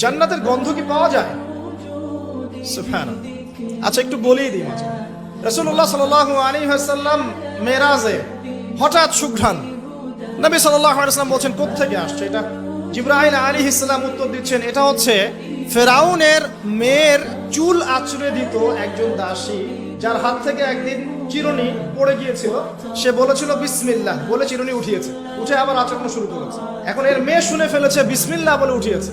জান্নাতের গন্ধ কি পাওয়া যায়। আচ্ছা একটু বলেই দিই মাঝে। রসুল্লাহ সাল আলী হাসাল্লাম মেরাজে হঠাৎ নবী সাল্লাহ আলাইসলাম বলছেন আসছে এটা? আলী ইসলাম উত্তর দিচ্ছেন, এটা হচ্ছে ফেরাউনের মেয়ের চুল আছড়ে দিত একজন দাসী, যার হাত থেকে একদিন চিরুনি পড়ে গিয়েছিল। সে বলেছিল, বিসমিল্লাহ। বলে চিরুনি উঠিয়েছে। উঠে আবার আচরণ শুরু করেছে। এখন এর মেয়ে শুনে ফেলেছে, বিসমিল্লাহ বলে উঠিয়েছে।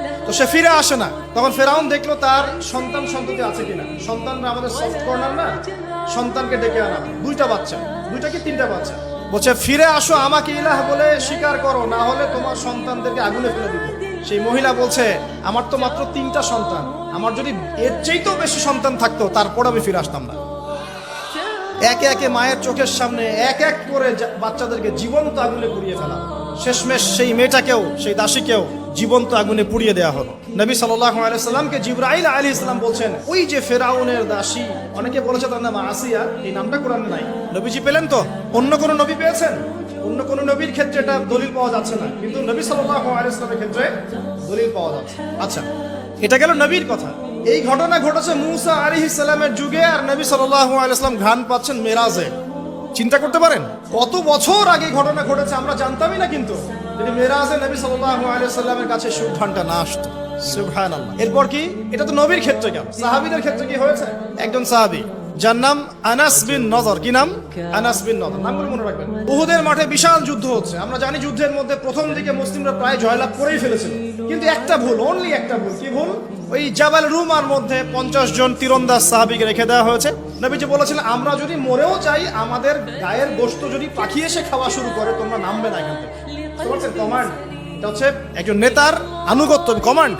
তো সে ফিরে আসে না। তখন ফেরাউন দেখল তার সন্তান সন্ততি আছে কিনা। সন্তানরা আমাদের সফট কর্নার না? সন্তানকে ডেকে আনা। দুইটা বাচ্চা। দুইটা কি তিনটা বাচ্চা? বলছে, ফিরে আসো, আমাকে ইলাহ বলে স্বীকার করো। না হলে তোমার সন্তানদেরকে আগুনে ফেলে দিব। সেই মহিলা বলছে, আমার তো মাত্র তিনটা সন্তান। আমার যদি এর চেয়েও বেশি সন্তান থাকতো, তারপর আমি ফিরে আসতাম না। একে একে মায়ের চোখের সামনে এক এক করে বাচ্চাদেরকে জীবন্ত আগুনে পুড়িয়ে ফেলা। শেষমেশ সেই মেয়েটাকেও, সেই দাসীকেও জীবন্ত আগুনে পুড়িয়ে দেওয়া হলো। নবী সাল্লাহ আলাইসাল্লামকে জিব্রাইল আলী ইসলাম বলছেন, ওই যে ফেরাউনের দাসী, অনেকে বলেছে তার নাম আসিয়া, এই নামটা কোরআন নাই। নবীজি পেলেন তো? অন্য কোনো নবী পেয়েছেন? অন্য কোনো নবীর ক্ষেত্রে এটা দলিল পাওয়া যাচ্ছে না। কিন্তু নবী সাল্লাহ আলাইসলামের ক্ষেত্রে দলিল পাওয়া যাচ্ছে। আচ্ছা এটা গেল নবীর কথা। এই ঘটনা ঘটেছে মুসা আলী ইসলামের যুগে, আর নবী সাল্লাল্লাহু আলাইহি সাল্লাম ঘ্রাণ পাচ্ছেন মেরাজে। চিন্তা করতে পারেন? কত বছর আগে ঘটনা ঘটেছে আমরা জানতামই না কিন্তু। যদি মেরাজে নবী সাল্লাল্লাহু আলাইহি সাল্লামের কাছে না আসতো। সুবহানাল্লাহ। এরপর কি? এটা তো নবীর ক্ষেত্রে গেল সাহাবীদের ক্ষেত্রে কি হয়েছে? একজন যার নাম আনাস বিন নজর। কি নাম? আনাস বিন নজর। নামগুলো মনে রাখবেন। উহুদের মাঠে বিশাল যুদ্ধ হচ্ছে। আমরা জানি যুদ্ধের মধ্যে প্রথম দিকে মুসলিমরা প্রায় জয়লাভ করেই ফেলেছিল। কিন্তু একটা ভুল অনলি একটা ভুল। কি ভুল? ওই জাবাল রুমার মধ্যে পঞ্চাশ জন তীরন্দাজ সাহাবিকে রেখে দেওয়া হয়েছে। নবীজি বলেছিলেন, আমরা যদি মরেও চাই আমাদের গায়ের গোশত যদি পাখি এসে খাওয়া শুরু করে, তোমরা নামবে না এখান কমান্ড এটা হচ্ছে একজন নেতার আনুগত্য কমান্ড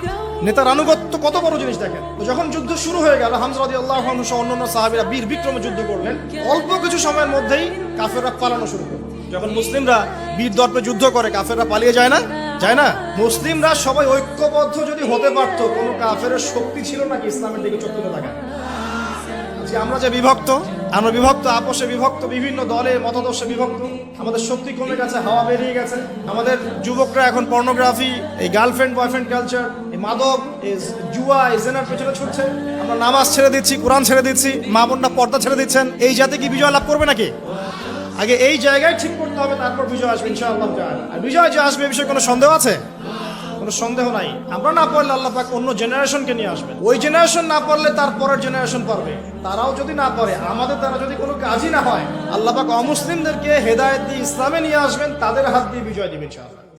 নেতার আনুগত্য কত বড় জিনিস দেখেন। তো যখন যুদ্ধ শুরু হয়ে গেল হামজরাদি আল্লাহ সহ অন্যান্য সাহাবিরা বীর বিক্রমে যুদ্ধ করলেন। অল্প কিছু সময়ের মধ্যেই কাফেররা পালানো শুরু করল। যখন মুসলিমরা বীর দর্পে যুদ্ধ করে কাফেররা পালিয়ে যায় না? যায় না? মুসলিমরা সবাই ঐক্যবদ্ধ যদি হতে পারতো কোনো কাফের শক্তি ছিল নাকি ইসলামের দিকে তুলে থাকা যে আমরা যে বিভক্ত আমরা বিভক্ত, আপোষে বিভক্ত, বিভিন্ন দলে মতাদর্শে বিভক্ত। আমাদের শক্তি কমে গেছে হাওয়া বেরিয়ে গেছে। আমাদের যুবকরা এখন পর্নোগ্রাফি এই গার্লফ্রেন্ড বয়ফ্রেন্ড কালচার এই মাদক, এই জুয়া, এই জেনার পেছনে ছুটছে। আমরা নামাজ ছেড়ে দিচ্ছি, কোরআন ছেড়ে দিচ্ছি, মা বোনরা পর্দা ছেড়ে দিচ্ছেন। এই জাতি কি বিজয় লাভ করবে নাকি? আগে এই জায়গায় ঠিক করতে হবে, তারপর বিজয় আসবে, ইনশাআল্লাহ। আর বিজয় যে আসবে, এ বিষয়ে কোনো সন্দেহ আছে? কোনো সন্দেহ নাই। আমরা না পারলে আল্লাহ পাক অন্য জেনারেশনকে নিয়ে আসবেন। ওই জেনারেশন না পারলে তার পরের জেনারেশন পারবে। তারাও যদি না পারে আমাদের তারা যদি কোনো কাজই না হয়, আল্লাহ পাক অমুসলিমদেরকে হেদায়ত দিয়ে ইসলামে নিয়ে আসবেন, তাদের হাত দিয়ে বিজয় দিবেন ইনশাআল্লাহ।